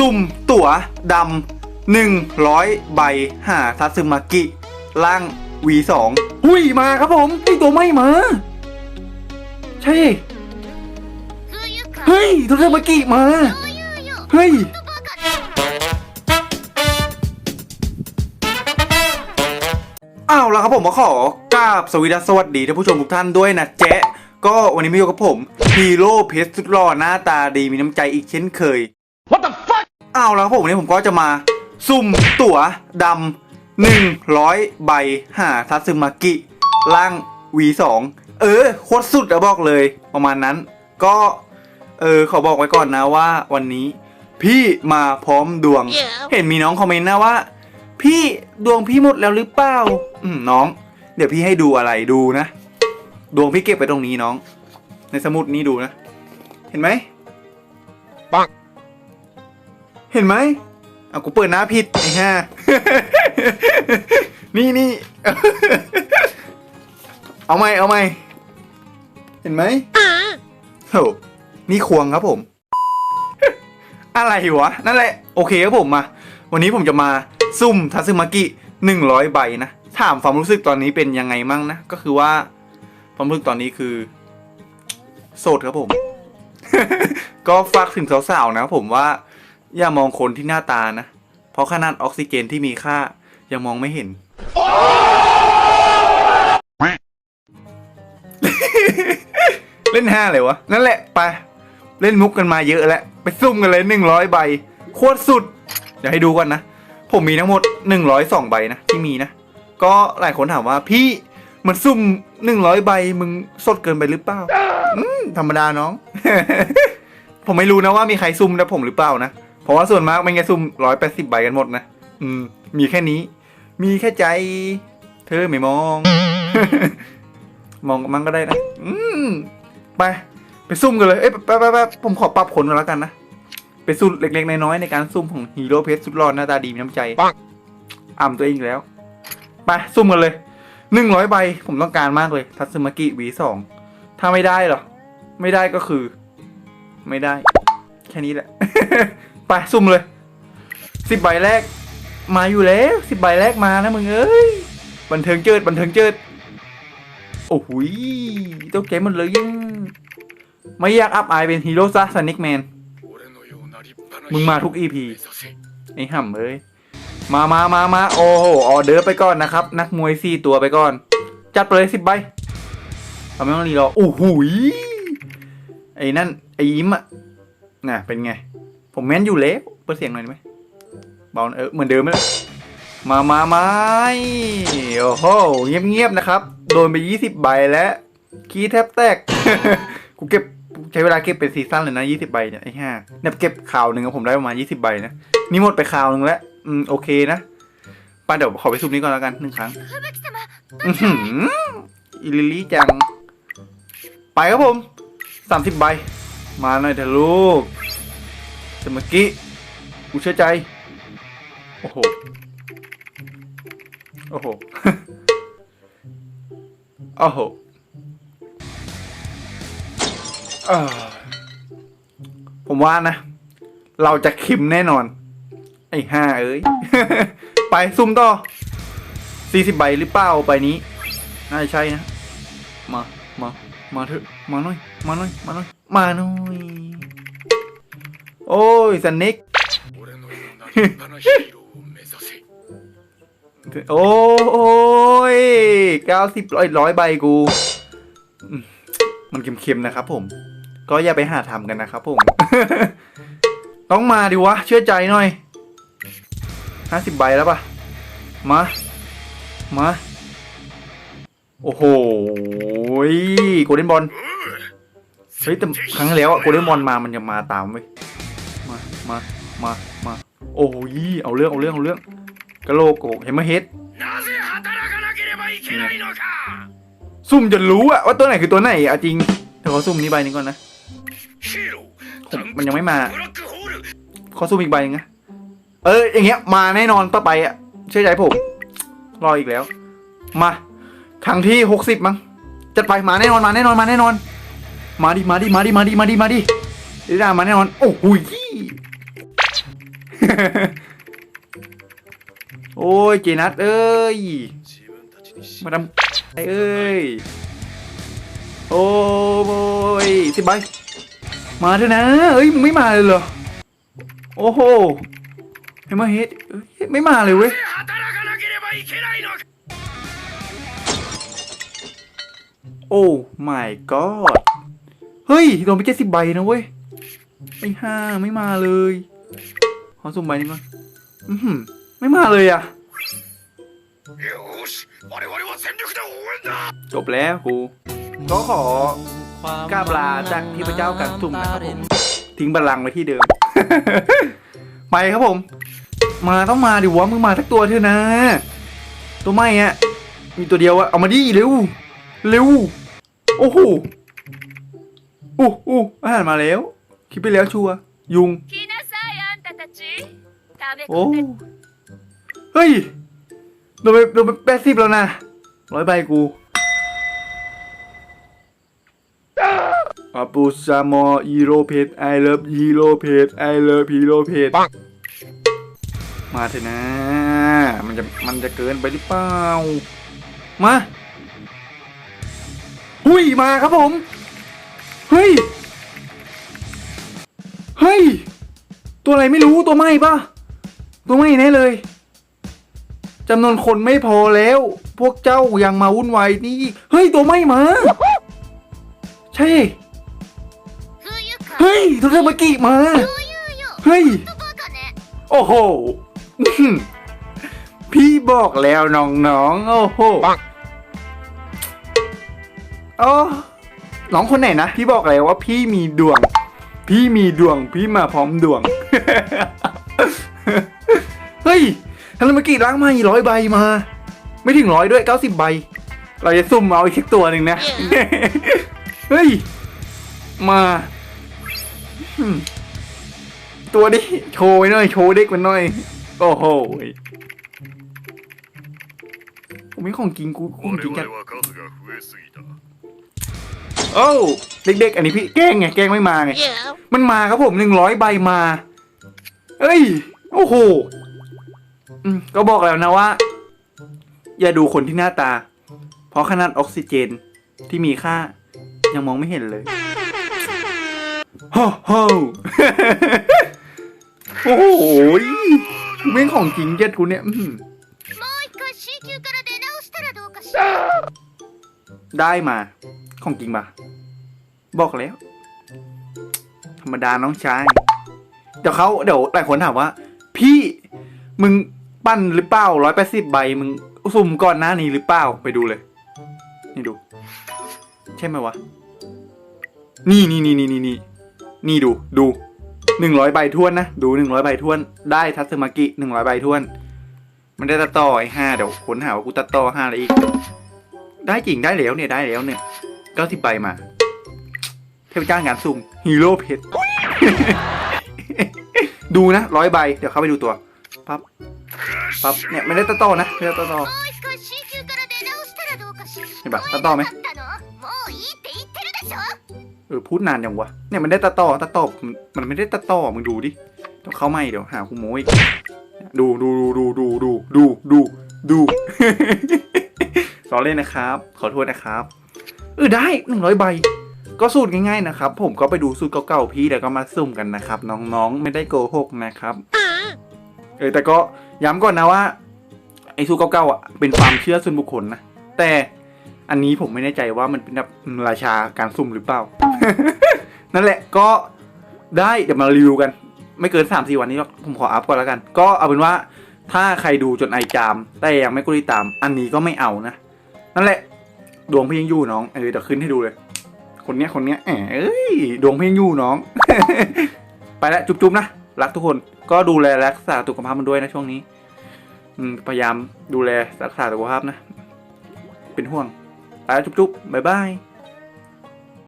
สุ่มตั๋วดำหนึ่งร้อยใบหาทัตสึมากิล่าง V2 หุยมาครับผมไอตัวไม่มา ใช่ เฮ้ยทัตสึมากิมา เฮ้ยอ้าวแล้วครับผมมาขอกราบสวีดัสสวัสดีท่านผู้ชมทุกท่านด้วยนะเจ๊ะก็วันนี้มาอยู่กับผมฮีโร่เพชรสุดหล่อหน้าตาดีมีน้ำใจอีกเช่นเคย What the fuck อ้าวแล้วครับผมวันนี้ผมก็จะมาสุ่มตั๋วดำหนึ่งร้อยใบหาทัตสึมากิล่าง V2 เออโคตรสุดอะบอกเลยประมาณนั้น ก็เออขอบอกไว้ก่อนนะว่าวันนี้ พี่มาพร้อมดวง เห็นมีน้องคอมเมนต์นะว่า พี่ดวงพี่หมดแล้วหรือเปล่าอืมน้อง เดี๋ยวพี่ให้ดูอะไรดูนะ ดวงพี่เก็บไปตรงนี้น้อง ในสมุดนี้ดูนะ เห็นไหมปัง เห็นไหมเอากูเปิดหน้าผิดไอ้ห่านี่นี่ เอาไหมเอาไหมเห็นไหมโหนี่ควงครับผม อะไรวะ นั่นแหละ โอเคครับผมมา วันนี้ผมจะมาซุ่มทัซึมากิหนึ่งร้อยใบนะ ถามความรู้สึกตอนนี้เป็นยังไงมั่งนะ ก็คือว่าความรู้สึกตอนนี้คือ โสดครับผม ก็ฝากถึงสาวๆนะครับผมว่า อย่ามองคนที่หน้าตานะ เพราะขนาดออกซิเจนที่มีค่ายังมองไม่เห็น เล่นห้าเลยวะ นั่นแหละ ไป เล่นมุกกันมาเยอะแล้ว ไปซุ่มกันเลยหนึ่งร้อยใบ โคตรสุด เดี๋ยวให้ดูก่อนนะ ผมมีทั้งหมดหนึ่งร้อยสองใบนะ ที่มีนะ ก็หลายคนถามว่าพี่มันซุ่มหนึ่งร้อยใบมึงสดเกินไปหรือเปล่าธรรมดาน้อง ผมไม่รู้นะว่ามีใครซุ่มนะผมหรือเปล่านะ ราะว่าส่วนมากมันจะซุ่มร้อยแปดสิบใบกันหมดนะ อืม มีแค่นี้ มีแค่ใจ เธอไม่มอง มองมันก็ได้นะ อืม ไป ไปซุ่มกันเลย เอ้ยไปไปไปผมขอปรับขนกันแล้วกันนะ ไปซุ่มเล็กๆน้อยๆในการซุ่มของฮีโร่เพชรสุดหล่อหน้าตาดีมีน้ำใจปังอ่ำตัวเองอีกแล้ว ไปซุ่มกันเลยหนึ่งร้อยใบผมต้องการมากเลย ทัตสึมากิวีสองถ้าไม่ได้เหรอ ไม่ได้ก็คือ ไม่ได้ แค่นี้แหละ ไปซุ่มเลยสิบใบแรก มาอยู่แล้วสิบใบแรกมานะมึงเอ้ยบันเทิงเจิดบันเทิงเจิดโอ้โหยต้องเกมมันเลยยังไม่อยากอับอายเป็นฮีโร่ซะสนิกแมนมึงมาทุก EP ไอ้ห่ำเอ้ยมามามามาโอ้โหออเดอร์ไปก่อนนะครับ นักมวยสี่ตัวไปก่อน จัดไปเลยสิบใบทำไม่ต้องรีรอโอ้โหยไอ้นั่นไอ้ยิ้มอะน่ะเป็นไง ผมแม่นอยู่แล้วเปิดเสียงหน่อยได้ไหมเบาเออเหมือนเดิมไหมล่ะมามาไมาโอ้โหเงียบๆนะครับ โดนไปยี่สิบใบแล้วขี้แทบแตก กูเก็บใช้เวลาเก็บเป็นซีซั่นเลยนะยี่สิบใบเนี่ยไอ้ห่าเนี่ยเก็บข่าวหนึ่งผมได้ประมาณยี่สิบใบนะ นี่หมดไปข่าวหนึ่งแล้ว อืม โอเคนะไป้าเดี๋ยวขอไปซุปนี้ก่อนแล้วกันหนึ่งครั้งอือลิลี่จัง ไปครับผมสามสิบใบ มาหน่อยเถอะลูก แต่เมื่อกี้กูเชื่อใจ โอ้โห โอ้โห โอ้โหผมว่านะ เราจะคิมแน่นอน ไอ้ห่าเอ้ย ไปซุ่มต่อสี่สิบใบหรือเปล่าใบนี้ น่าจะใช่นะ มา มา มาเถอะ มาหน่อย มาหน่อย มาหน่อย มาหน่อย โอ้ยสนิกโอ้ยเก้าสิบร้อยร้อยใบกู มันเค็มๆนะครับผม ก็อย่าไปหาทำกันนะครับผม ต้องมาดิวะ เชื่อใจหน่อยห้าสิบใบแล้วปะมา มา โอ้โหโกลเด้นบอล เฮ้ยแต่ครั้งแล้วอะโกลเด้นบอลมามันจะมาตามเว้ย มา มา มา โอ้ย เอาเรื่อง เอาเรื่อง เอาเรื่องกะโลโกเห็นมาเฮ็ดซุ่มจะรู้อะว่าตัวไหนคือตัวไหนอะจริงเดี๋ยวขอซุ่มนี้ใบนึงก่อนนะ มันยังไม่มา ขอซุ่มอีกใบนึงนะ เออ อย่างเงี้ย มาแน่นอนต่อไปอะเชื่อใจผม รออีกแล้ว มาครั้งที่หกสิบมั้ง จัดไป มาแน่นอน มาแน่นอน มาแน่นอน มาดิ มาดิ มาดิ มาดิ มาดิ มาดิดิดามาแน่นอน โอ้ย โอ้ยเจนัทเอ้ย มาดำไอเอ้ย โอ้ยสิบใบมาเถอะนะเอ้ยมึงไม่มาเลยเหรอ โอ้โหไเฮมเฮดไม่มาเลยเว้ยโอ้ my god เฮ้ยโดนไปเจ็ดสิบใบนะเว้ย ไม่ห้าไม่มาเลย ขอสุ่มใบนี้ก่อนอืมไม่มาเลยอะจบแล้วครูก็ขอกราบลาจากที่พระเจ้ากันทุ่มนะครับผมทิ้งบัลลังไว้ที่เดิม ไปครับผม มาต้องมาดิวะมึงมาทักตัวเถอะนะ ตัวไม่อะมีตัวเดียวอะเอามาดิเร็วเร็วโอ้โหอู้อู้อาหารมาแล้ว คิดไปแล้วชัวยุง เรียโอ้เเฮ้ยโดนไปโดนไปแปดสิบแล้วนะร้อยใบกูอาปูซามอฮีโรเพจไอเลิฟฮีโรเพจไอเลิฟฮีโรเพจมาเถอะนะ มันจะมันจะเกินไปหรือเปล่า มาหุ้ยมาครับผม เฮ้ย เฮ้ย ตัวอะไรไม่รู้ตัวไหม้ปะ ก็ไม่แน่เลยจำนวนคนไม่พอแล้ว พวกเจ้ายังมาวุ่นวายนี่เฮ้ยตัวไม่มา ใช่ เฮ้ยทุกเมื่อกี้มา เฮ้ย โอ้โห พี่บอกแล้วน้องๆ โอ้โหอ๋อน้องคนไหนนะ พี่บอกแล้วว่าพี่มีดวง พี่มีดวง พี่มาพร้อมดวง ฮ้ยทันเมื่อกี้ล้างมาอีร้อยใบมา ไม่ถึงร้อยด้วยเก้าสิบใบ เราจะซุ่มเอาอีกตัวหนึ่งนะ เฮ้ย มา ตัวดิ โชว์หน่อย โชว์เด็กมันหน่อย โอ้โหผมมีของกินกูของกินกันโอ้เด็กๆ อันนี้พี่แกล้งไง แกล้งไม่มาไง มันมาครับผมหนึ่งร้อยใบมาเฮ้ย โอ้โห อืมก็บอกแล้วนะว่า อย่าดูคนที่หน้าตา เพราะขนาดออกซิเจนที่มีค่า ยังมองไม่เห็นเลยโอ้โห โอ้โหแม่งของจริงเจ็ดกูเนี่ยอื้อหือ もう一回 C 級から出直したらどうかしら ได้มา ของจริงปะบอกแล้ว ธรรมดาน้องชาย เดี๋ยวเขาเดี๋ยวหลายคนถามว่า พี่มึง ปั้นหรือเปล่าร้อยแปดสิบใบมึงสุ่มก่อนหน้านี้หรือเปล่าไปดูเลย นี่ดู ใช่ไหมวะ นี่นี่นี่นี่นี่นี่นี่ดูดูหนึ่งร้อยใบทวนนะ ดูหนึ่งร้อยใบทวน ได้ทัศมากิหนึ่งร้อยใบทวน มันได้ตัดต่อไอ้ห้าเดี๋ยวค้นหาว่ากูตัดต่อห้าอะไรอีก ได้จริงได้แล้วเนี่ยได้แล้วเนี่ยเก้าสิบใบมา เทพเจ้างานซุ่มฮีโร่เพชรดูนะร้อยใบ เดี๋ยวเข้าไปดูตัว ปั๊บเนี่ยไม่ได้ตะโตนะไม่ได้ตะโตเห็นปะตะโตไหมเออพูดนานยังวะเนี่ยมันได้ตะโตตะโตมันไม่ได้ตะโตมึงดูดิต้องเข้าไม่เดี๋ยวหาคุณโมอีดูดูดูดูดูดูดูดูดูล้อเล่นนะครับ ขอโทษนะครับเออได้หนึ่งร้อยใบก็สูตรง่ายๆนะครับ ผมก็ไปดูสูตรเก่าๆพี่แล้วก็มาซุ่มกันนะครับ น้องๆไม่ได้โกหกนะครับ เออแต่ก็ ย้ำก่อนนะว่าไอ้สูตรเก่าอะเป็นความเชื่อส่วนบุคคลนะ แต่อันนี้ผมไม่แน่ใจว่ามันเป็นแบบราชาการซุ่มหรือเปล่า นั่นแหละก็ได้เดี๋ยวมารีวิวกัน ไม่เกิน3าสี่วันนี้หรอกผมขออัพก่อนแล้วกัน ก็เอาเป็นว่าถ้าใครดูจนไอจาม แต่ยังไม่กดติดตาม อันนี้ก็ไม่เอานะ นั่นแหละ ดวงพี่ยังอยู่น้องเออเดี๋ยวขึ้นให้ดูเลย คนเนี้ยคนเนี้ยเอ้ยดวงพี่ยังอยู่น้อง ไปแล้วจุ๊บๆนะ รักทุกคนก็ดูแลรักษาสุขภาพมันด้วยนะช่วงนี้พยายามดูแลรักษาสุขภาพนะ เป็นห่วงไปแล้วจุ๊บๆบ๊ายบาย